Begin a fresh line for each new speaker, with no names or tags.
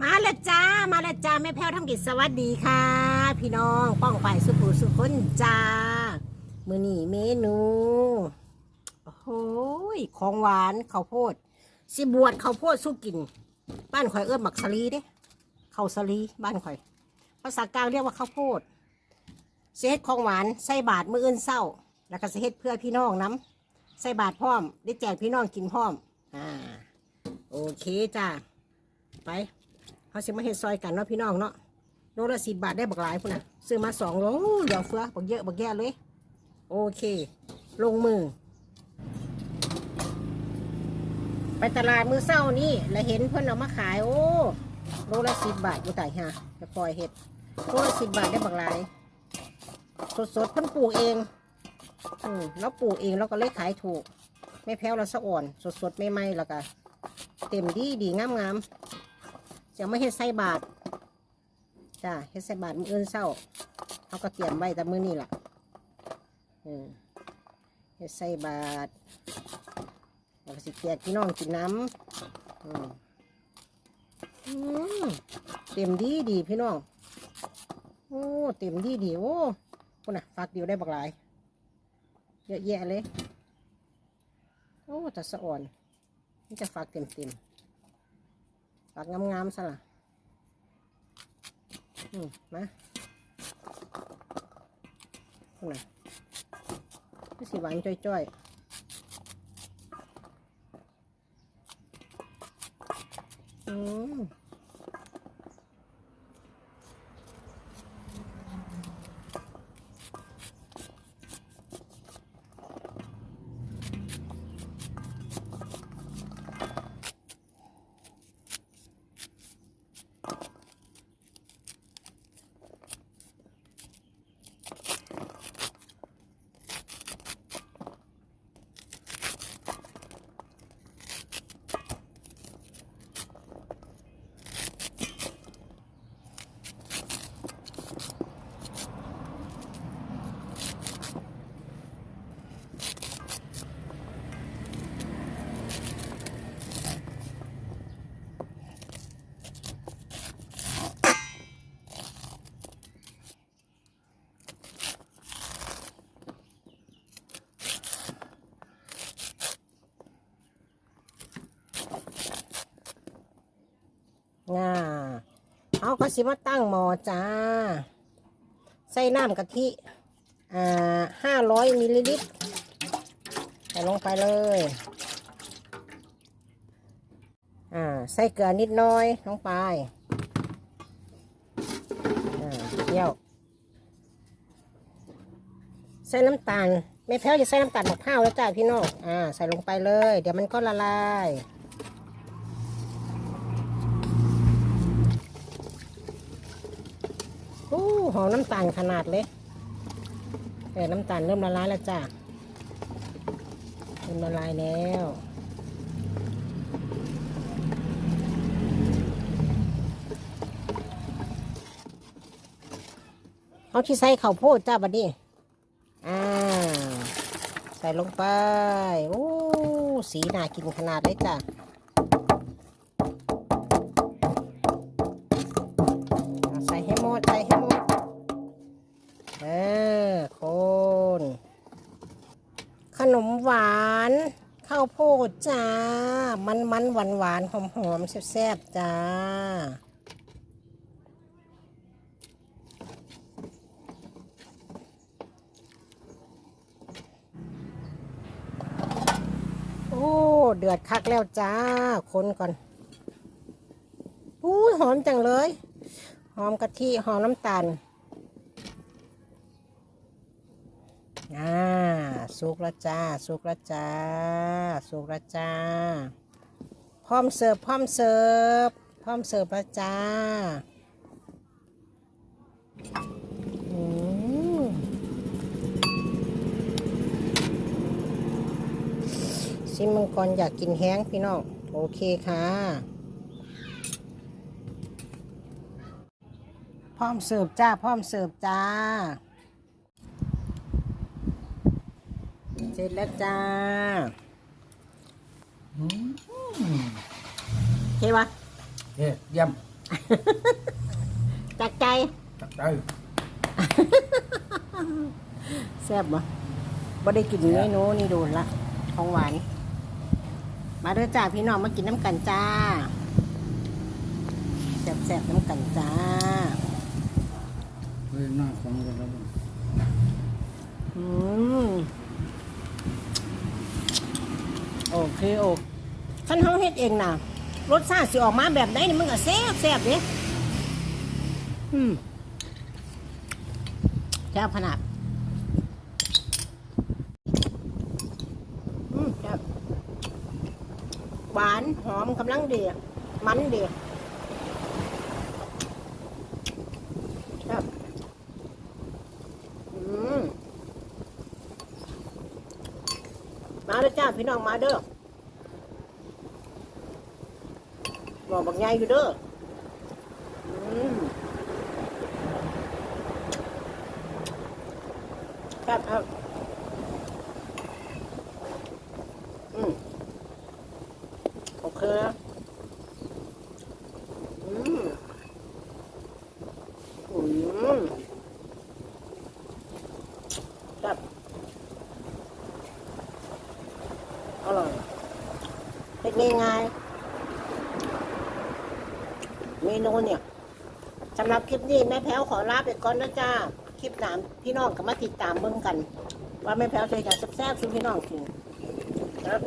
มาแล้วจ้า มาแล้วจ้าแม่แพ้วทำกิจสวัสดีค่ะ พี่น้องป้องไปสุขุสุขคนจ้า มือนี่เมนูโอ้โหยของหวานข้าวโพด สิบวชข้าวโพดสู้กิน บ้านข่อยเอื้อหมักสลีเด้ข้าวสลีบ้านข่อย ภาษากลางเรียกว่าข้าวโพดเสเฮ็ดของหวานใส่บาทมืออื่นเศร้า แล้วก็เสเฮ็ดเพื่อพี่น้องน้ำใส่บาทพร้อม ได้แจกพี่น้องกินพร้อมอ่าโอเคจ้าไป เขาสิมาเฮ็ดซอยกันเนาะพี่น้องเนาะโลละสิบบาทได้บักหลายพุ่นน่ะ ซื้อมาสองโลเดี๋ยวเฟือบักเยอะบักแย่เลย โอเค ลงมือ ไปตลาดมือเศร้านี่แล้วเห็นเพิ่อนเอามาขายโอ้โลละสิบบาทอยู่แต่ฮะจะปล่อยเห็ดโลละสิบบาทได้บักหลาย สดๆเพิ่นปลูกเองอืมแล้วปลูกเองแล้วก็เลยขายถูก ไม่แพ้วเราสะอ่อน สดๆไม่ไหมแล้วก็เต็มดีดีงามงาม ๆจะไม่เฮ็ดใส่บาทจ้าเฮ็ดใส่บาทมืออื่นเศร้าเขาก็เตรียมไว้แต่มือนี่แหละเฮ็ดใส่บาทแล้วก็สิแจกพี่น้องกินน้ำอืมเต็มดีดีพี่น้อง โอ้เต็มดีดีโอ้คุณน่ะฝากเดียวได้บักหลาย เยอะแยะเลย โอ้แต่สะอ่อนนี่จะฝากเต็มเต็ม ตัดงามๆซะล่ะอืมมาตรงไหนนี่สีหวานจ้อยๆอืม ง่าเอาก็สิมาตั้งหมอจ้า ใส่น้ำกะทิ อ่าห้าร้อยมิลลิลิตร ใส่ลงไปเลย อ่า ใส่เกลือนิดน้อยลงไป อ่าเที่ยว ใส่น้ำตาล ไม่แพ้วจะใส่น้ำตาลมะพร้าวแล้วจ้าพี่น้อง อ่า ใส่ลงไปเลย เดี๋ยวมันก็ละลาย อ้หอมน้ำตาลขนาดเลยแต่น้ำตาลเริ่มละลายแล้วจ้าเริ่มละลายแล้วเอาที่ใส่ข้าวโพดจ้าบัดนี้อ่าใส่ลงไป โอ้ สีน่ากินขนาดเลยจ้า เออโคนขนมหวานข้าวโพดจ้า มันมันหวานหวานหอมหอมแซ่บๆจ้า โอ้ เดือดคักแล้วจ้า คนก่อนอู้หอมจังเลย หอมกะทิ หอมน้ำตาล อ่า สุกล้วจ้า สุกล้วจ้า สุกล้วจ้า พร้อมเสิร์ฟ พร้อมเสิร์ฟ พร้อมเสิร์ฟล้วจ้าอืมซิมมังกรอยากกินแห้งพี่น้อง โอเคค่ะ พร้อมเสิร์ฟจ้า พร้อมเสิร์ฟจ้า เสร็จแล้วจ้าโอเควะ
เฮ้ยเยี่ยม
จากใจ
จับใจ
แซ่บบ่บ่ได้กินเมนูนี่โดนละ ของหวาน มาเด้อจ้าพี่น้องมากินน้ำกันจ้า แซ่บๆน้ำกันจ้า
เฮ้ยหน้าของกันแล้ว
อืมโอ เคโอท่านเฮาเฮ็ดเองน่ะรสชาติสิออกมาแบบไหนนี่มันก็แซ่บแซ่บเด้อืมแซ่บขนาดอืมแซ่บหวานหอมกำลังดีมันดีแซ่บอืมมาเด้อจ้าพี่น้องมาเด้อบ อกบักใหญ่อยู่เด้ออืมครับครับอืมโอเคอืมอืมครับอร่อยเป็นง่ายๆ นูเนี่ยสำหรับคลิปนี้แม่แพ้วขอลาไปก่อนนะจ้าคลิปหนามพี่น้องก็มาติดตามเบิ่งกัน ว่าแม่แพ้วจะอยากแซ่บๆชุพี่น้องกินครับ